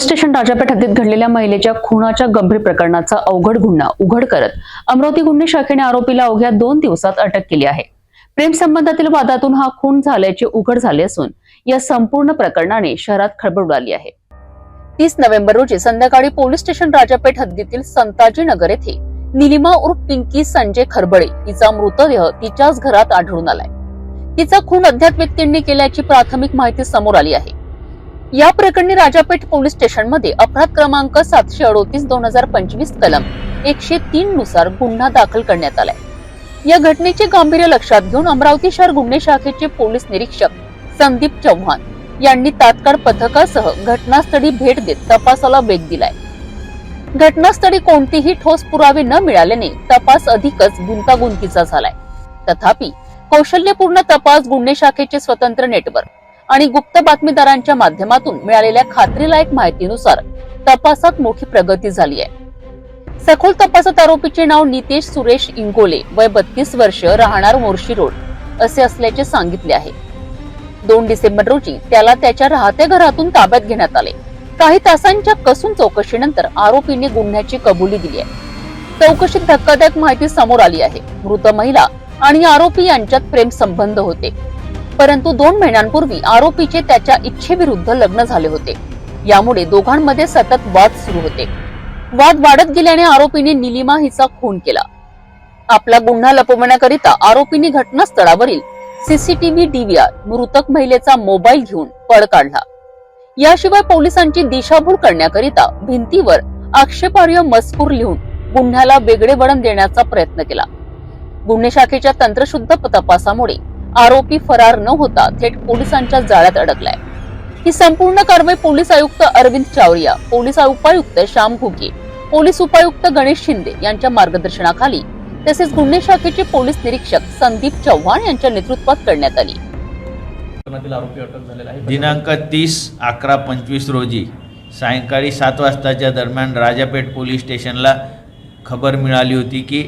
Police station Rajapeth हद्दीत घडलेल्या महिलेच्या खुनाच्या गंभीर प्रकरणाचा अवघड गुन्हा उघड करत अमरावती गुन्हे शाखेने आरोपीला अवघ्या दोन दिवसात अटक केली आहे. प्रेम संबंधातील वादातून हा खून झाल्याचे उघड झाले असून या संपूर्ण प्रकरणाने शहरात खळबळ उडाली आहे. तीस नोव्हेंबर रोजी संध्याकाळी पोलीस स्टेशन राजापेठ हद्दीतील संताजी नगर येथे निलिमा उर्फ पिंकी संजय खरबळे हिचा मृतदेह तिच्याच घरात आढळून आलाय. तिचा खून अज्ञात व्यक्तींनी केल्याची प्राथमिक माहिती समोर आली आहे. या प्रकरणी राजापेठ पोलीस स्टेशनमध्ये अपराध क्रमांक सातशे अडोतीस दोन हजार पंचवीस कलम एकशे तीन नुसार गुन्हा दाखल करण्यात आलाय. या घटनेचे गांभीर्य लक्षात घेऊन अमरावती शहर गुन्हे शाखेचे पोलीस निरीक्षक संदीप चव्हाण यांनी तात्काळ पथकासह घटनास्थळी भेट देत तपासाला वेग दिलाय. घटनास्थळी कोणतीही ठोस पुरावे न मिळाल्याने तपास अधिकच गुंतागुंतीचा झालाय. तथापि कौशल्यपूर्ण तपास गुन्हे शाखेचे स्वतंत्र नेटवर्क आणि गुप्त बातमीदारांच्या माध्यमातून मिळालेल्या खात्रीलायक माहितीनुसार तपासात मोठी प्रगती झाली आहे. सखोल तपासात आरोपीचे नाव नितेश सुरेश इंगोले वय बत्तीस वर्ष राहणार मोर्शी रोड असे असल्याचे सांगितले आहे. दोन डिसेंबर रोजी त्याला त्याच्या राहत्या घरातून ताब्यात घेण्यात आले. काही तासांच्या कसून चौकशीनंतर आरोपीने गुन्ह्याची कबुली दिली आहे. चौकशीत धक्कादायक माहिती समोर आली आहे. मृत महिला आणि आरोपी यांच्यात प्रेम संबंध होते. परंतु दोन महिन्यांपूर्वी आरोपीचे त्याच्या इच्छेविरुद्ध लग्न झाले होते. यामुळे दोघांमध्ये सतत वाद सुरू होते. वाद वाढत गेल्याने आरोपीने निलिमा हिचा खून केला. आपला गुन्हा लपवण्याकरिता आरोपीने घटनास्थळावरील सीसीटीव्ही डीव्हीआर मृतक महिलेचा मोबाईल घेऊन पळ काढला. याशिवाय पोलिसांची दिशाभूल करण्याकरिता भिंतीवर आक्षेपार्ह मजकूर लिहून गुन्ह्याला वेगळे वळण देण्याचा प्रयत्न केला. गुन्हे शाखेच्या तंत्रशुद्ध तपासामुळे आरोपी फरार न होता थेट पोलिसांच्या जाळ्यात अडकलाय. ही संपूर्ण कारवाई पोलीस आयुक्त अरविंद चावरिया पोलीस उपायुक्त श्याम घुगे पोलीस उपायुक्त गणेश शिंदे यांच्या मार्गदर्शनाखाली तसेच गुन्हे शाखेचे पोलीस निरीक्षक संदीप चव्हाण यांच्या नेतृत्वात करण्यात आली. दिनांक तीस अकरा पंचवीस रोजी सायंकाळी सात वाजताच्या दरम्यान राजापेठ पोलीस स्टेशनला खबर मिळाली होती की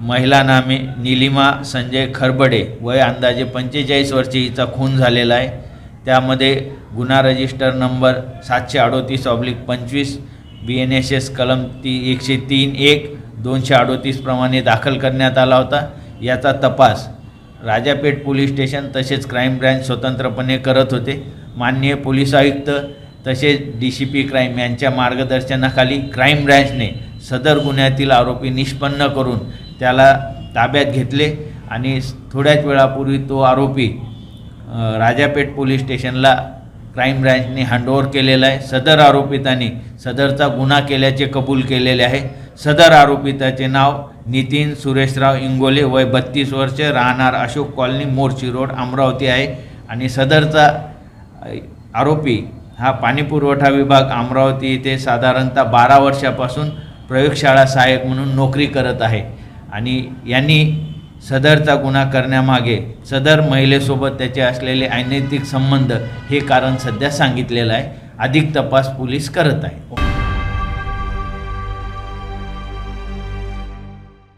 महिला नामे निलिमा संजय खरबडे वय अंदाजे पंचेचाळीस वर्षे हिचा खून झालेला आहे. त्यामध्ये गुन्हा रजिस्टर नंबर सातशे अडोतीस ऑब्लिक पंचवीस बी एन एस एस कलम ती एकशे तीन एक दोनशे अडोतीसप्रमाणे दाखल करण्यात आला होता. याचा तपास राजापेठ पोलीस स्टेशन तसेच क्राईम ब्रँच स्वतंत्रपणे करत होते. माननीय पोलीस आयुक्त तसेच डी सी पी क्राईम यांच्या मार्गदर्शनाखाली क्राईम ब्रँचने सदर गुन्ह्यातील आरोपी निष्पन्न करून त्याला ताब्यात घेतले आणि थोड्याच वेळापूर्वी तो आरोपी राजापेठ पोलीस स्टेशनला क्राईम ब्रँचने हँडओव्हर केलेला आहे. सदर आरोपितांनी सदरचा गुन्हा केल्याचे कबूल केलेले आहे. सदर आरोपिताचे नाव नितीन सुरेशराव इंगोले वय बत्तीस वर्ष राहणार अशोक कॉलनी मोर्ची रोड अमरावती आहे. आणि सदरचा आरोपी हा पाणीपुरवठा विभाग अमरावती येथे साधारणतः बारा वर्षापासून प्रयोगशाळा सहाय्यक म्हणून नोकरी करत आहे. आणि यांनी सदरचा गुन्हा करण्यामागे सदर महिलेसोबत त्याचे असलेले अनैतिक संबंध हे कारण सध्या सांगितलेलं आहे. अधिक तपास पोलीस करत आहे